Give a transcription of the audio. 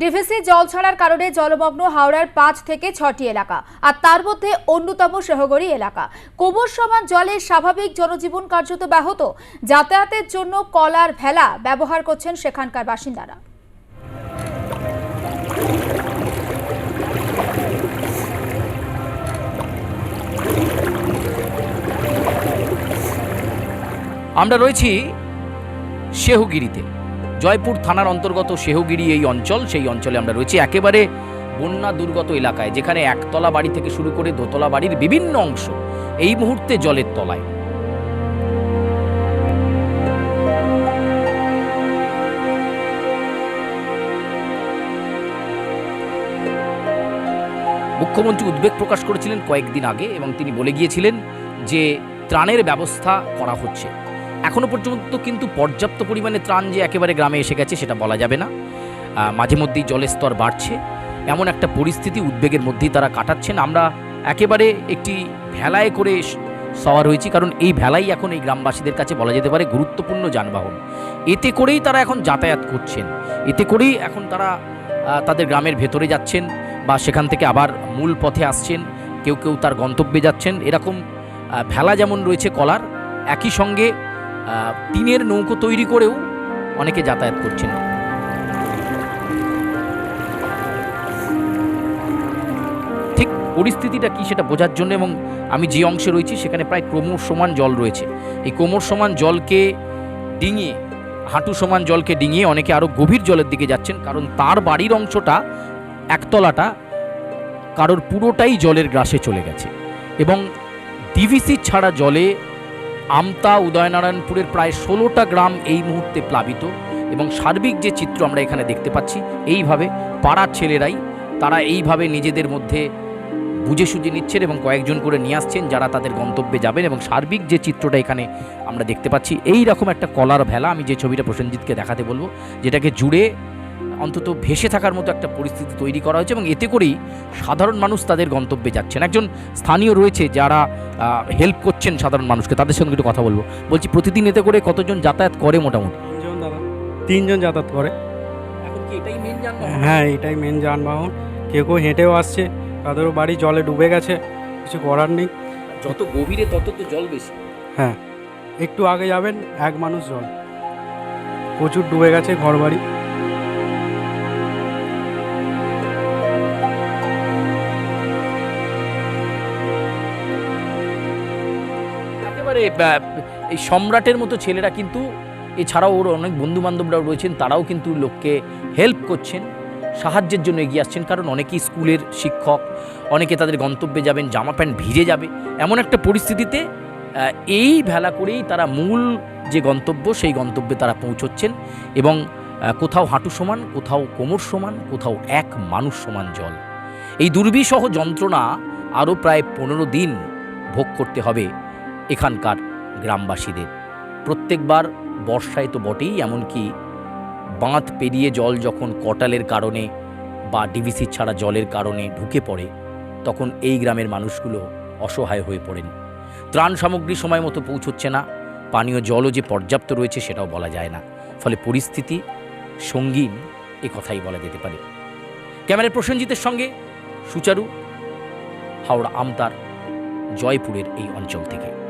DVC জল ছাড়ার কারণে জলমগ্ন হাওড়ার পাঁচ থেকে ছটি এলাকা, আর তার মধ্যে অন্যতম শেহগড়ি এলাকা। কোমর সমান জলে স্বাভাবিক জনজীবন কার্যত ব্যাহত। যাতায়াতের জন্য কলার ভেলা ব্যবহার করছেন সেখানকার বাসিন্দারা। আমরা রয়েছি শেহুগিরিতে। জয়পুর থানার অন্তর্গত শেহুগিরি এই অঞ্চল, সেই অঞ্চলে আমরা রয়েছি একেবারে বন্যা দুর্গত এলাকায়, যেখানে একতলা বাড়ি থেকে শুরু করে দোতলা বাড়ির বিভিন্ন অংশ এই মুহূর্তে জলের তলায়। মুখ্যমন্ত্রী উদ্বেগ প্রকাশ করেছিলেন কয়েকদিন আগে এবং তিনি বলে গিয়েছিলেন যে ত্রাণের ব্যবস্থা করা হচ্ছে। এখনও পর্যন্ত কিন্তু পর্যাপ্ত পরিমাণে ত্রাণ যে একেবারে গ্রামে এসে গেছে সেটা বলা যাবে না। মাঝে মধ্যেই জলের স্তর বাড়ছে। এমন একটা পরিস্থিতি উদ্বেগের মধ্যেই তারা কাটাচ্ছেন। আমরা একেবারে একটি ভেলায় করে সওয়ার হয়েছি, কারণ এই ভেলাই এখন এই গ্রামবাসীদের কাছে বলা যেতে পারে গুরুত্বপূর্ণ যানবাহন। এতে করেই তারা এখন যাতায়াত করছেন। এতে করেই এখন তারা তাদের গ্রামের ভেতরে যাচ্ছেন বা সেখান থেকে আবার মূল পথে আসছেন। কেউ কেউ তার গন্তব্যে যাচ্ছেন। এরকম ভেলা যেমন রয়েছে কলার, একই সঙ্গে টিনের নৌকো তৈরি করেও অনেকে যাতায়াত করছেন ঠিক পরিস্থিতিটা কি সেটা বোঝার জন্য এবং আমি যে অংশে রয়েছি সেখানে প্রায় ক্রমশ সমান জল রয়েছে। এই ক্রমশ সমান জলকে ডিঙিয়ে, হাঁটু সমান জলকে ডিঙিয়ে অনেকে আরও গভীর জলের দিকে যাচ্ছেন কারণ তার বাড়ির অংশটা, একতলাটা কারোর পুরোটাই জলের গ্রাসে চলে গেছে। এবং ডিভিসি ছাড়া জলে আমতা উদয়নারায়ণপুরের প্রায় ষোলোটা গ্রাম এই মুহূর্তে প্লাবিত এবং সার্বিক যে চিত্র আমরা এখানে দেখতে পাচ্ছি, এইভাবে পাড়ার ছেলেরাই তারা এইভাবে নিজেদের মধ্যে বুঝে সুঝে নিচ্ছেন এবং কয়েকজন করে নিয়ে আসছেন যারা তাদের গন্তব্যে যাবেন এবং সার্বিক যে চিত্রটা এখানে আমরা দেখতে পাচ্ছি এই রকম একটা কলার ভেলা আমি যে ছবিটা প্রসেনজিৎকে দেখাতে বলব, যেটাকে জুড়ে অন্তত ভেসে থাকার মতো একটা পরিস্থিতি তৈরি করা হয়েছে এবং এতে করেই সাধারণ মানুষ তাদের গন্তব্যে যাচ্ছেন। একজন স্থানীয় রয়েছে যারা হেল্প করছেন সাধারণ মানুষকে। তাদের সঙ্গে একটু কথা বলব। বলছি প্রতিদিন এতে করে কতজন যাতায়াত করে মোটামুটি? তিনজন দাদা। তিনজন যাতায়াত করে। এখন কি এটাই মেন হ্যাঁ এটাই মেন যানবাহন। কেউ কেউ হেঁটেও আসছে। তাদেরও বাড়ি জলে ডুবে গেছে। কিছু করার নেই। যত গভীরে তত তো জল বেশি। হ্যাঁ। একটু আগে যাবেন এক মানুষ জল। প্রচুর ডুবে গেছে ঘর একেবারে এই সম্রাটের মতো ছেলেরা কিন্তু এছাড়াও ওর অনেক বন্ধু বান্ধবরাও রয়েছেন, তারাও কিন্তু লোককে হেল্প করছেন, সাহায্যের জন্য এগিয়ে আসছেন। কারণ অনেকেই স্কুলের শিক্ষক, অনেকে তাদের গন্তব্যে যাবেন, জামা প্যান্ট ভিজে যাবে। এমন একটা পরিস্থিতিতে এই ভেলা করেই তারা মূল যে গন্তব্য, সেই গন্তব্যে তারা পৌঁছচ্ছেন এবং কোথাও হাঁটু সমান, কোথাও কোমর সমান, কোথাও এক মানুষ সমান জল। এই দুর্বিসহ যন্ত্রণা আরও প্রায় পনেরো দিন ভোগ করতে হবে। এখানকার গ্রামবাসীদের। প্রত্যেকবার বর্ষায় তো বটেই, এমনকি বাঁধ পেরিয়ে জল যখন কটালের কারণে বা ডিভিসি ছাড়া জলের কারণে ঢুকে পড়ে, তখন এই গ্রামের মানুষগুলো অসহায় হয়ে পড়েন। ত্রাণ সামগ্রী সময় মতো পৌঁছচ্ছে না, পানীয় জলও যে পর্যাপ্ত রয়েছে সেটাও বলা যায় না। ফলে পরিস্থিতি সঙ্গীন এ কথাই বলা যেতে পারে। ক্যামেরার প্রসেনজিতের সঙ্গে সুচারু, হাওড়া আমতার, জয়পুরের এই অঞ্চল থেকে।